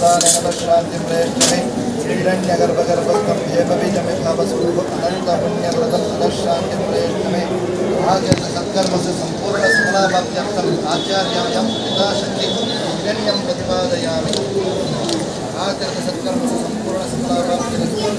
प्रदानवशाद्यप्रेष्ठै हिरण्यगर्भगर्भस्तम्भेपबीजमितावसूह अनन्तपुण्यव्रतपदशान्तिप्रेष्ठमे महाजन्मसत्कर्मस्य सम्पूर्णस्फलाभ्यर्थम् आचार्यायं पिताशक्ति हिरण्यं प्रतिपादयामि आचरणसत्कर्मस्य सम्पूर्णस्फलाभ्यर्थम्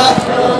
Yeah.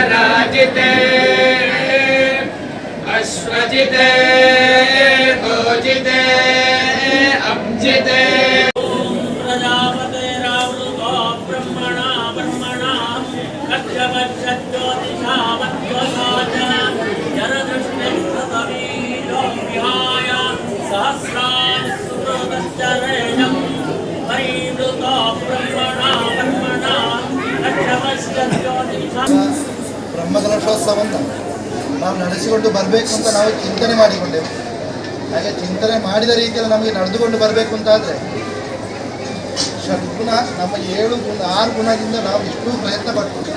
नृजितमुर्वराजिते अश्वजिते भोजिते अब्जिते ಬ್ರಹ್ಮಕಲಶೋತ್ಸವವನ್ನು ನಾವು ನಡೆಸಿಕೊಂಡು ಬರಬೇಕು ಅಂತ ನಾವು ಚಿಂತನೆ ಮಾಡಿಕೊಂಡೆವು. ಹಾಗೆ ಚಿಂತನೆ ಮಾಡಿದ ರೀತಿಯಲ್ಲಿ ನಮಗೆ ನಡೆದುಕೊಂಡು ಬರಬೇಕು ಅಂತಾದರೆ ಷಡ್ಗುಣ ನಮ್ಮ ಏಳು ಗುಣ, ಆರು ಗುಣದಿಂದ ನಾವು ಇಷ್ಟು ಪ್ರಯತ್ನ ಪಡ್ತೀವಿ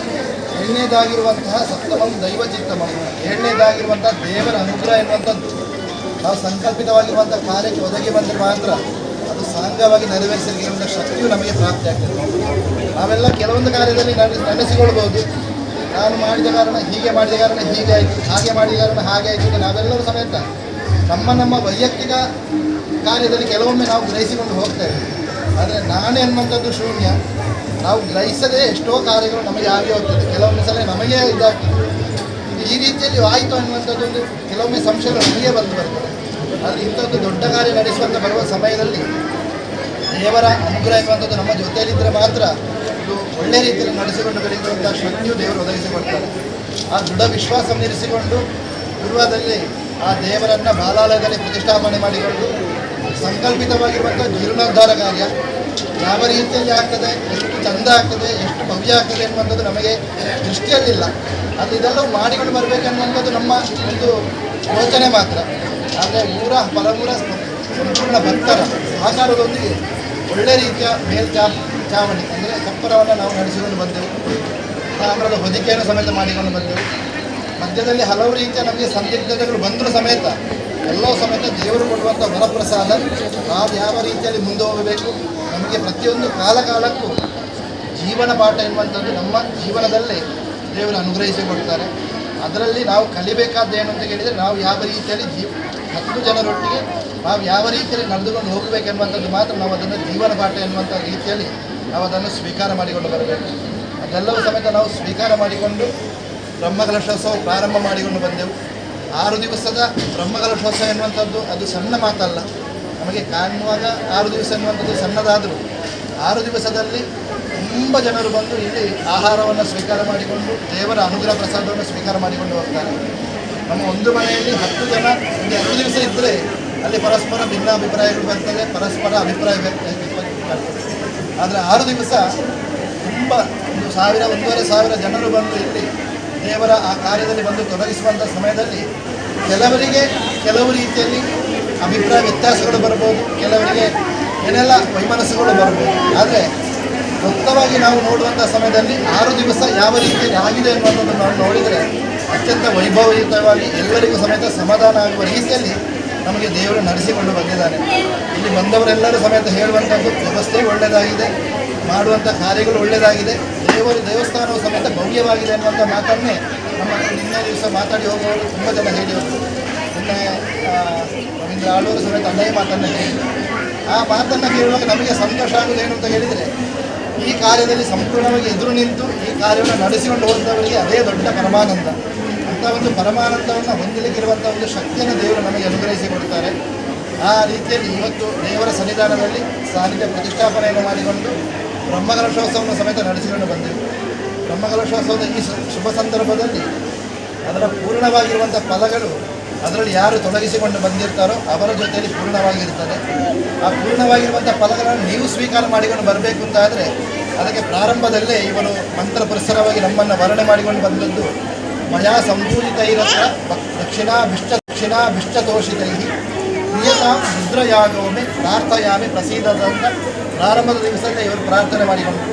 ಏಳನೇದಾಗಿರುವಂತಹ ಸಪ್ತಮಂ ದೈವ ಚಿತ್ತಮಂ, ಏಳನೇದಾಗಿರುವಂತಹ ದೇವರ ಅನುಗ್ರಹ ಎನ್ನುವಂಥದ್ದು. ನಾವು ಸಂಕಲ್ಪಿತವಾಗಿರುವಂಥ ಕಾರ್ಯಕ್ಕೆ ಒದಗಿ ಬಂದರೆ ಮಾತ್ರ ಅದು ಸಾಂಗವಾಗಿ ನೆರವೇರಿಸಲಿಕ್ಕೆ ಶಕ್ತಿಯು ನಮಗೆ ಪ್ರಾಪ್ತಿಯಾಗ್ತದೆ ನಾವೆಲ್ಲ ಕೆಲವೊಂದು ಕಾರ್ಯದಲ್ಲಿ ನಡೆಸಿ ನಡೆಸಿಕೊಳ್ಬೋದು. ನಾನು ಮಾಡಿದ ಕಾರಣ ಹೀಗೆ ಮಾಡಿದ ಕಾರಣ ಹೀಗೆ ಆಯಿತು, ಹಾಗೆ ಮಾಡಿದ ಕಾರಣ ಹಾಗೆ ಆಯಿತು ನಾವೆಲ್ಲರೂ ಸಮೇತ ನಮ್ಮ ನಮ್ಮ ವೈಯಕ್ತಿಕ ಕಾರ್ಯದಲ್ಲಿ ಕೆಲವೊಮ್ಮೆ ನಾವು ಗ್ರಹಿಸಿಕೊಂಡು ಹೋಗ್ತೇವೆ. ಆದರೆ ನಾನೇ ಅನ್ನುವಂಥದ್ದು ಶೂನ್ಯ. ನಾವು ಗ್ರಹಿಸದೆ ಎಷ್ಟೋ ಕಾರ್ಯಗಳು ನಮಗೆ ಆಗಿ ಹೋಗ್ತದೆ. ಕೆಲವೊಮ್ಮೆ ಸಲ ನಮಗೆ ಇದಾಗ್ತದೆ. ಈ ರೀತಿಯಲ್ಲಿ ಆಯಿತು ಅನ್ನುವಂಥದ್ದು ಒಂದು ಕೆಲವೊಮ್ಮೆ ಸಂಶಯಗಳು ನಮಗೆ ಬಂದು ಬರ್ತದೆ. ಆದರೆ ಇಂಥದ್ದು ದೊಡ್ಡ ಕಾರ್ಯ ನಡೆಸುವಂತ ಬರುವ ಸಮಯದಲ್ಲಿ ದೇವರ ಅನುಗ್ರಹ ಇರುವಂಥದ್ದು ನಮ್ಮ ಜೊತೆಯಲ್ಲಿದ್ದರೆ ಮಾತ್ರ ಒಳ್ಳೆ ರೀತಿಯಲ್ಲಿ ನಡೆಸಿಕೊಂಡು ಬರೆಯುವಂಥ ಶಕ್ತಿಯು ದೇವರು ಒದಗಿಸಿಕೊಡ್ತಾರೆ. ಆ ದೃಢ ವಿಶ್ವಾಸವನ್ನು ಇರಿಸಿಕೊಂಡು ಪೂರ್ವದಲ್ಲಿ ಆ ದೇವರನ್ನು ಬಾಲಾಲಯದಲ್ಲಿ ಪ್ರತಿಷ್ಠಾಪನೆ ಮಾಡಿಕೊಂಡು ಸಂಕಲ್ಪಿತವಾಗಿರುವಂಥ ಜೀರ್ಣೋದ್ಧಾರ ಕಾರ್ಯ ಯಾವ ರೀತಿಯಲ್ಲಿ ಆಗ್ತದೆ, ಎಷ್ಟು ಚಂದ ಆಗ್ತದೆ, ಎಷ್ಟು ಭವ್ಯ ಆಗ್ತದೆ ಎನ್ನುವಂಥದ್ದು ನಮಗೆ ದೃಷ್ಟಿಯಲ್ಲಿಲ್ಲ. ಅದು ಇದೆಲ್ಲ ಮಾಡಿಕೊಂಡು ಬರಬೇಕನ್ನುವಂಥದ್ದು ನಮ್ಮ ಒಂದು ಯೋಚನೆ ಮಾತ್ರ. ಆದರೆ ಊರ ಪರಮೂರ ಸಂಪೂರ್ಣ ಭಕ್ತರ ಸಹಕಾರದೊಂದಿಗೆ ಒಳ್ಳೆ ರೀತಿಯ ಮೇಲ್ಚಾ ಚಾವಣಿ ಅಂದರೆ ಚಪ್ಪರವನ್ನು ನಾವು ನಡೆಸಿಕೊಂಡು ಬಂದೆವು. ತಾಮ್ರದ ಹೊದಿಕೆಯನ್ನು ಸಮೇತ ಮಾಡಿಕೊಂಡು ಬಂದೆವು. ಮಧ್ಯದಲ್ಲಿ ಹಲವು ರೀತಿಯ ನಮಗೆ ಸಂದಿಗ್ಧತೆಗಳು ಬಂದರೂ ಸಮೇತ ಎಲ್ಲವೂ ಸಮೇತ ದೇವರು ಕೊಡುವಂಥ ವರಪ್ರಸಾದ ನಾವು ಯಾವ ರೀತಿಯಲ್ಲಿ ಮುಂದೆ ಹೋಗಬೇಕು ನಮಗೆ ಪ್ರತಿಯೊಂದು ಕಾಲ ಕಾಲಕ್ಕೂ ಜೀವನ ಪಾಠ ಎನ್ನುವಂಥದ್ದು ನಮ್ಮ ಜೀವನದಲ್ಲೇ ದೇವರು ಅನುಗ್ರಹಿಸಿಕೊಡ್ತಾರೆ ಅದರಲ್ಲಿ ನಾವು ಕಲಿಬೇಕಾದ್ದೇನು ಅಂತ ಕೇಳಿದರೆ, ನಾವು ಯಾವ ರೀತಿಯಲ್ಲಿ ಜೀವ ಹತ್ತು ಜನರೊಟ್ಟಿಗೆ ನಾವು ಯಾವ ರೀತಿಯಲ್ಲಿ ನಡೆದುಕೊಂಡು ಹೋಗಬೇಕೆನ್ನುವಂಥದ್ದು ಮಾತ್ರ ನಾವು ಅದನ್ನು ಜೀವನ ಪಾಠ ಎನ್ನುವಂಥ ರೀತಿಯಲ್ಲಿ ನಾವು ಅದನ್ನು ಸ್ವೀಕಾರ ಮಾಡಿಕೊಂಡು ಬರಬೇಕು. ಅದೆಲ್ಲವೂ ಸಮೇತ ನಾವು ಸ್ವೀಕಾರ ಮಾಡಿಕೊಂಡು ಬ್ರಹ್ಮಕಲಶೋತ್ಸವ ಪ್ರಾರಂಭ ಮಾಡಿಕೊಂಡು ಬಂದೆವು. ಆರು ದಿವಸದ ಬ್ರಹ್ಮಕಲಶೋತ್ಸವ ಎನ್ನುವಂಥದ್ದು ಅದು ಸಣ್ಣ ಮಾತಲ್ಲ. ನಮಗೆ ಕಾಣುವಾಗ ಆರು ದಿವಸ ಎನ್ನುವಂಥದ್ದು ಸಣ್ಣದಾದರೂ ಆರು ದಿವಸದಲ್ಲಿ ತುಂಬ ಜನರು ಬಂದು ಇಲ್ಲಿ ಆಹಾರವನ್ನು ಸ್ವೀಕಾರ ಮಾಡಿಕೊಂಡು ದೇವರ ಅನುಗ್ರಹ ಪ್ರಸಾದವನ್ನು ಸ್ವೀಕಾರ ಮಾಡಿಕೊಂಡು ಹೋಗ್ತಾರೆ. ನಮ್ಮ ಒಂದು ಮನೆಯಲ್ಲಿ ಹತ್ತು ಜನ, ಒಂದು ಎರಡು ದಿವಸ ಇದ್ದರೆ ಅಲ್ಲಿ ಪರಸ್ಪರ ಭಿನ್ನಾಭಿಪ್ರಾಯಗಳು ಬರ್ತವೆ, ಪರಸ್ಪರ ಅಭಿಪ್ರಾಯ ಆದರೆ ಆರು ದಿವಸ ತುಂಬ ಒಂದು ಸಾವಿರ, ಒಂದೂವರೆ ಸಾವಿರ ಜನರು ಬಂದು ಇಲ್ಲಿ ದೇವರ ಆ ಕಾರ್ಯದಲ್ಲಿ ಬಂದು ತೊಡಗಿಸುವಂಥ ಸಮಯದಲ್ಲಿ ಕೆಲವರಿಗೆ ಕೆಲವು ರೀತಿಯಲ್ಲಿ ಅಭಿಪ್ರಾಯ ವ್ಯತ್ಯಾಸಗಳು ಬರ್ಬೋದು, ಕೆಲವರಿಗೆ ಏನೆಲ್ಲ ವೈಮನಸ್ಸುಗಳು ಬರ್ಬೋದು. ಆದರೆ ಮೊತ್ತವಾಗಿ ನಾವು ನೋಡುವಂಥ ಸಮಯದಲ್ಲಿ ಆರು ದಿವಸ ಯಾವ ರೀತಿಯಲ್ಲಿ ಆಗಿದೆ ಅನ್ನುವಂಥದ್ದು ನಾವು ನೋಡಿದರೆ ಅತ್ಯಂತ ವೈಭವಯುತವಾಗಿ ಎಲ್ಲರಿಗೂ ಸಮೇತ ಸಮಾಧಾನ ಆಗುವ ರೀತಿಯಲ್ಲಿ ನಮಗೆ ದೇವರು ನಡೆಸಿಕೊಂಡು ಬಂದಿದ್ದಾನೆ ಇಲ್ಲಿ ಬಂದವರೆಲ್ಲರೂ ಸಮೇತ ಹೇಳುವಂಥದ್ದು ವ್ಯವಸ್ಥೆ ಒಳ್ಳೆಯದಾಗಿದೆ ಮಾಡುವಂಥ ಕಾರ್ಯಗಳು ಒಳ್ಳೆಯದಾಗಿದೆ. ದೇವರು ದೇವಸ್ಥಾನವು ಸಮೇತ ಭವ್ಯವಾಗಿದೆ ಅನ್ನುವಂಥ ಮಾತನ್ನೇ ನಮ್ಮ ನಿನ್ನೆ ದಿವಸ ಮಾತಾಡಿ ಹೋಗುವವರು ತುಂಬ ಜನ ಹೇಳಿದರು. ನಿನ್ನೆ ರವೀಂದ್ರ ಆಳೂರು ಸಮೇತ ಅದೇ ಮಾತನ್ನು ಹೇಳಿದರು. ಆ ಮಾತನ್ನು ಕೇಳುವಾಗ ನಮಗೆ ಸಂತೋಷ ಏನು ಅಂತ ಹೇಳಿದರೆ, ಈ ಕಾರ್ಯದಲ್ಲಿ ಸಂಪೂರ್ಣವಾಗಿ ಎದುರು ನಿಂತು ಈ ಕಾರ್ಯವನ್ನು ನಡೆಸಿಕೊಂಡು ಹೋದವರಿಗೆ ಅದೇ ದೊಡ್ಡ ಪರಮಾನಂದ. ಅಂಥ ಒಂದು ಪರಮಾನಂದವನ್ನು ಹೊಂದಲಿಕ್ಕಿರುವಂಥ ಒಂದು ಶಕ್ತಿಯನ್ನು ದೇವರು ನಮಗೆ ಅನುಗ್ರಹಿಸಿ ಕೊಡ್ತಾರೆ ಆ ರೀತಿಯಲ್ಲಿ ಇವತ್ತು ದೇವರ ಸನ್ನಿಧಾನದಲ್ಲಿ ಸಾನ್ನಿಧ್ಯ ಪ್ರತಿಷ್ಠಾಪನೆಯನ್ನು ಮಾಡಿಕೊಂಡು ಬ್ರಹ್ಮಕಲಶೋತ್ಸವವನ್ನು ಸಮೇತ ನಡೆಸಿಕೊಂಡು ಬಂದೆವು. ಬ್ರಹ್ಮಕಲಶೋತ್ಸವದ ಈ ಶುಭ ಸಂದರ್ಭದಲ್ಲಿ ಅದರ ಪೂರ್ಣವಾಗಿರುವಂಥ ಫಲಗಳು ಅದರಲ್ಲಿ ಯಾರು ತೊಡಗಿಸಿಕೊಂಡು ಬಂದಿರ್ತಾರೋ ಅವರ ಜೊತೆಯಲ್ಲಿ ಪೂರ್ಣವಾಗಿರ್ತದೆ ಆ ಪೂರ್ಣವಾಗಿರುವಂಥ ಫಲಗಳನ್ನು ನೀವು ಸ್ವೀಕಾರ ಮಾಡಿಕೊಂಡು ಬರಬೇಕು ಅಂತ ಆದರೆ ಅದಕ್ಕೆ ಪ್ರಾರಂಭದಲ್ಲೇ ಇವನು ಮಂತ್ರ ಪರಿಸರವಾಗಿ ನಮ್ಮನ್ನು ವರ್ಣೆ ಮಾಡಿಕೊಂಡು ಬಂದದ್ದು ಸಂಪೂಜಿತ ಇರತ್ರ ದಕ್ಷಿಣಾಭಿಷ್ಟ ದಕ್ಷಿಣಾಭಿಷ್ಟತೋಷಿತೈ ಪ್ರಿಯತಾಂ ರುದ್ರಯಾಗವೊಮ್ಮೆ ಪ್ರಾರ್ಥಯಾಮಿ ಪ್ರಸೀದದಂತ ಪ್ರಾರಂಭದ ದಿವಸದಿಂದ ಇವರು ಪ್ರಾರ್ಥನೆ ಮಾಡಿಕೊಂಡರು.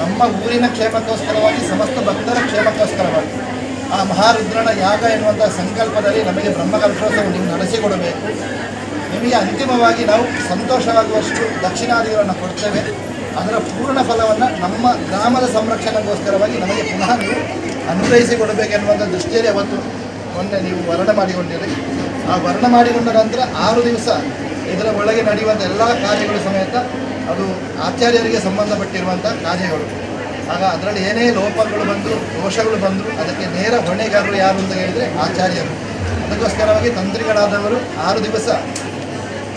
ನಮ್ಮ ಊರಿನ ಕ್ಷೇಮಕ್ಕೋಸ್ಕರವಾಗಿ, ಸಮಸ್ತ ಭಕ್ತರ ಕ್ಷೇಮಕ್ಕೋಸ್ಕರವಾಗಿ ಆ ಮಹಾರುದ್ರನ ಯಾಗ ಎನ್ನುವಂಥ ಸಂಕಲ್ಪದಲ್ಲಿ ನಮಗೆ ಬ್ರಹ್ಮಕಲ್ಪೋತ್ಸವ ನೀವು ನಡೆಸಿಕೊಡಬೇಕು. ನಿಮಗೆ ಅಂತಿಮವಾಗಿ ನಾವು ಸಂತೋಷವಾಗುವಷ್ಟು ದಕ್ಷಿಣಾದಿಗಳನ್ನು ಕೊಡ್ತೇವೆ. ಅದರ ಪೂರ್ಣ ಫಲವನ್ನು ನಮ್ಮ ಗ್ರಾಮದ ಸಂರಕ್ಷಣೆಗೋಸ್ಕರವಾಗಿ ನಮಗೆ ಪುನಃ ನೀವು ಅನುಗ್ರಹಿಸಿ ಕೊಡಬೇಕೆನ್ನುವಂಥ ದೃಷ್ಟಿಯಲ್ಲಿ ಅವತ್ತು ಮೊನ್ನೆ ನೀವು ವರ್ಣ ಮಾಡಿಕೊಂಡಿರಿ. ಆ ವರ್ಣ ಮಾಡಿಕೊಂಡ ನಂತರ ಆರು ದಿವಸ ಇದರ ಒಳಗೆ ನಡೆಯುವಂಥ ಎಲ್ಲ ಕಾರ್ಯಗಳು ಸಮೇತ ಅದು ಆಚಾರ್ಯರಿಗೆ ಸಂಬಂಧಪಟ್ಟಿರುವಂಥ ಕಾರ್ಯಗಳು. ಆಗ ಅದರಲ್ಲಿ ಏನೇ ಲೋಪಗಳು ಬಂದರು, ದೋಷಗಳು ಬಂದರೂ ಅದಕ್ಕೆ ನೇರ ಹೊಣೆಗಾರರು ಯಾರು ಅಂತ ಹೇಳಿದರೆ ಆಚಾರ್ಯರು. ಅದಕ್ಕೋಸ್ಕರವಾಗಿ ತಂತ್ರಿಗಳಾದವರು ಆರು ದಿವಸ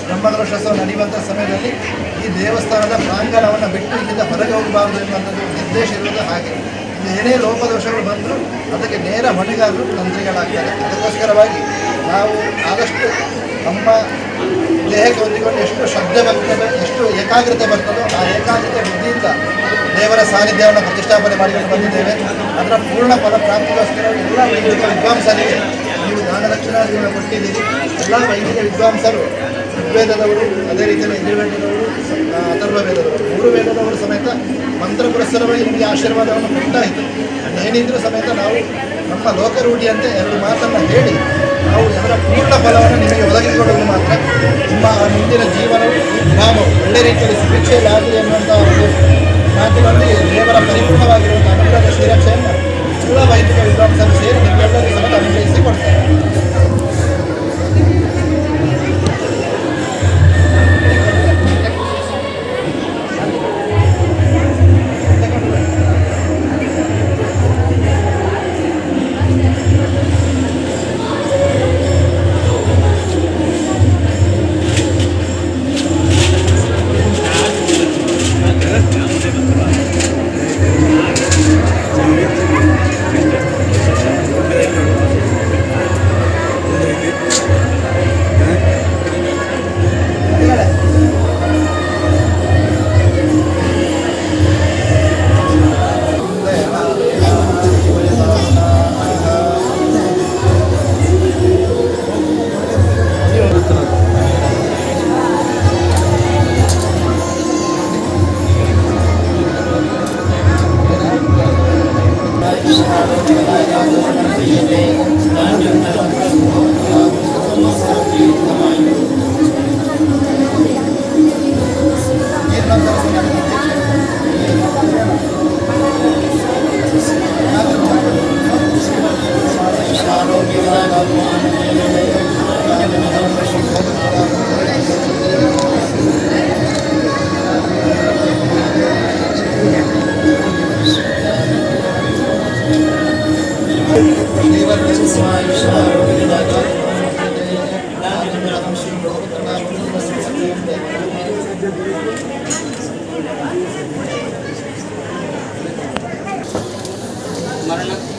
ಬ್ರಹ್ಮಕಲಶೋತ್ಸವ ನಡೆಯುವಂಥ ಸಮಯದಲ್ಲಿ ಈ ದೇವಸ್ಥಾನದ ಪ್ರಾಂಗಣವನ್ನು ಬಿಟ್ಟು ಇಲ್ಲಿಂದ ಹೊರಗೆ ಹೋಗಬಾರದು ಎನ್ನುವಂಥದ್ದು ನಿರ್ದೇಶ ಇರುವುದು ಹಾಗೆ. ಏನೇ ಲೋಪದೋಷಗಳು ಬಂದರೂ ಅದಕ್ಕೆ ನೇರ ಹೊಣೆಗಾರರು ತಂತ್ರಿಗಳಾಗ್ತಾರೆ. ಅದಕ್ಕೋಸ್ಕರವಾಗಿ ನಾವು ಆದಷ್ಟು ನಮ್ಮ ದೇಹಕ್ಕೆ ಹೊಂದಿಕೊಂಡು ಎಷ್ಟು ಶ್ರದ್ಧೆ ಬರ್ತದೆ, ಎಷ್ಟು ಏಕಾಗ್ರತೆ ಬರ್ತದೋ ಆ ಏಕಾಗ್ರತೆ ಬುದ್ಧಿಯಿಂದ ದೇವರ ಸಾನ್ನಿಧ್ಯವನ್ನು ಪ್ರತಿಷ್ಠಾಪನೆ ಮಾಡಿಕೊಂಡು ಬಂದಿದ್ದೇವೆ. ಅದರ ಪೂರ್ಣ ಫಲ ಪ್ರಾಪ್ತಿಗೋಸ್ಕರ ಎಲ್ಲ ವೈದಿಕ ವಿದ್ವಾಂಸರಿಗೆ ನೀವು ದಾನ ದಕ್ಷಿಣಾದಿಗಳನ್ನು ಕೊಟ್ಟಿದ್ದೀರಿ. ಎಲ್ಲ ವೈದಿಕ ವಿದ್ವಾಂಸರು ಋಗ್ವೇದದವರು, ಅದೇ ರೀತಿಯಲ್ಲಿ ಯಜುರ್ವೇದದವರು ಅಥರ್ವ ವೇದದವರು. ಮೂರು ವೇದದವರು ಸಮೇತ ಮಂತ್ರ ಪುರಸ್ಸರವಾಗಿ ನಿಮಗೆ ಆಶೀರ್ವಾದವನ್ನು ಕೊಟ್ಟಾಯಿತು ಏನಿದ್ರೂ ಸಮೇತ ನಾವು ನಮ್ಮ ಲೋಕರೂಢಿಯಂತೆ ಎರಡು ಮಾತನ್ನು ಹೇಳಿ ನಾವು ಅದರ ಪೂರ್ಣ ಫಲವನ್ನು ನಿಮಗೆ ಒದಗಿಸಿಕೊಡಲು ಮಾತ್ರ. ನಿಮ್ಮ ಮುಂದಿನ ಜೀವನವು ಗ್ರಾಮವು ಒಳ್ಳೆ ರೀತಿಯಲ್ಲಿ ಸುಭಿಕ್ಷೆಯಲ್ಲಿ ಆಗಲಿ ಎನ್ನುವಂಥ ಒಂದು ಮಾತಿನಲ್ಲಿ ದೇವರ ಪರಿಪೂರ್ಣವಾಗಿರುವಂಥ ಅನುಗ್ರಹದ ಶ್ರೀರಕ್ಷೆಯನ್ನು મારું નામ